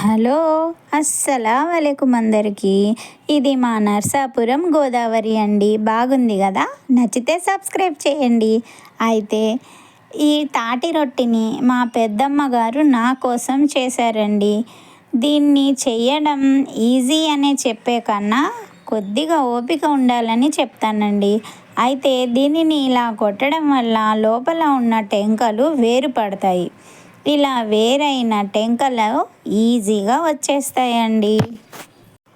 Hello అస్సలం అలైకుం అందరికీ. ఇది మా నర్సాపురం గోదావరి అండి. బాగుంది కదా? నచ్చితే సబ్స్క్రైబ్ చేయండి. అయితే ఈ తాటి రొట్టిని మా పెద్దమ్మ గారు నా కోసం చేశారండి. దీన్ని చెయ్యడం ఈజీ అనే చెప్పే కన్నా కొద్దిగా ఓపిక ఉండాలని చెప్తానండి. అయితే దీనిని ఇలా కొట్టడం వల్ల లోపల ఉన్న టెంకలు వేరుపడతాయి ఇలా వేరైన టెంకలు ఈజీగా వచ్చేస్తాయండి.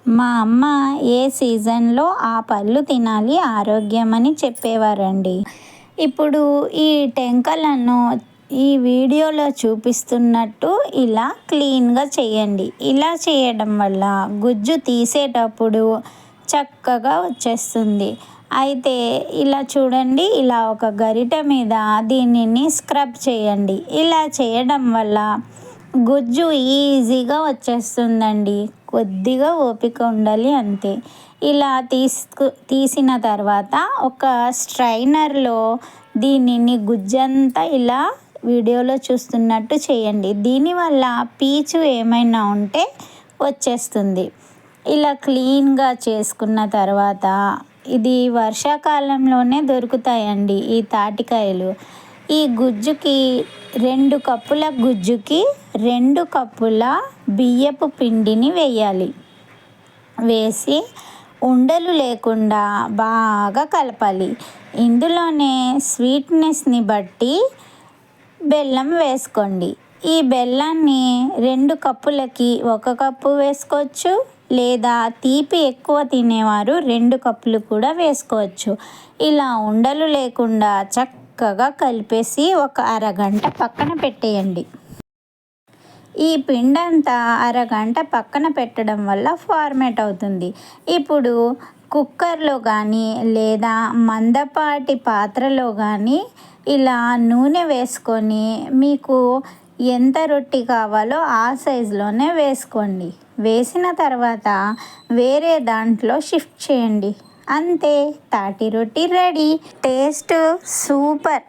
మా అమ్మ ఏ సీజన్లో ఆ పళ్ళు తినాలి ఆరోగ్యం అని చెప్పేవారండి. ఇప్పుడు ఈ టెంకలను ఈ వీడియోలో చూపిస్తున్నట్టు ఇలా క్లీన్గా చేయండి. ఇలా చేయడం వల్ల గుజ్జు తీసేటప్పుడు చక్కగా వచ్చేస్తుంది. అయితే ఇలా చూడండి ఇలా ఒక గరిట మీద దీనిని స్క్రబ్ చేయండి. ఇలా చేయడం వల్ల గుజ్జు ఈజీగా వచ్చేస్తుందండి. కొద్దిగా ఓపిక ఉండాలి అంతే. ఇలా తీసుకు తీసిన తర్వాత ఒక స్ట్రైనర్లో దీనిని గుజ్జంతా ఇలా వీడియోలో చూస్తున్నట్టు చేయండి. దీనివల్ల పీచు ఏమైనా ఉంటే వచ్చేస్తుంది. ఇలా క్లీన్గా చేసుకున్న తర్వాత ఇది వర్షాకాలంలోనే దొరుకుతాయండి ఈ తాటికాయలు. ఈ గుజ్జుకి రెండు కప్పుల గుజ్జుకి రెండు కప్పుల బియ్యపు పిండిని వేయాలి. వేసి ఉండలు లేకుండా బాగా కలపాలి. ఇందులోనే స్వీట్నెస్ని బట్టి బెల్లం వేసుకోండి. ఈ బెల్లాన్ని రెండు కప్పులకి ఒక కప్పు వేసుకోవచ్చు లేదా తీపి ఎక్కువ తినేవారు రెండు కప్పులు కూడా వేసుకోవచ్చు. ఇలా ఉండలు లేకుండా చక్కగా కలిపేసి ఒక అరగంట పక్కన పెట్టేయండి. ఈ పిండంతా అరగంట పక్కన పెట్టడం వల్ల ఫార్మేట్ అవుతుంది. ఇప్పుడు కుక్కర్లో కానీ లేదా మందపాటి పాత్రలో కానీ ఇలా నూనె వేసుకొని మీకు ఎంత రొట్టి కావాలో ఆ సైజులోనే వేసుకోండి. వేసిన తర్వాత వేరే దాంట్లో షిఫ్ట్ చేయండి. అంతే తాటి రొట్టి రెడీ. Taste super.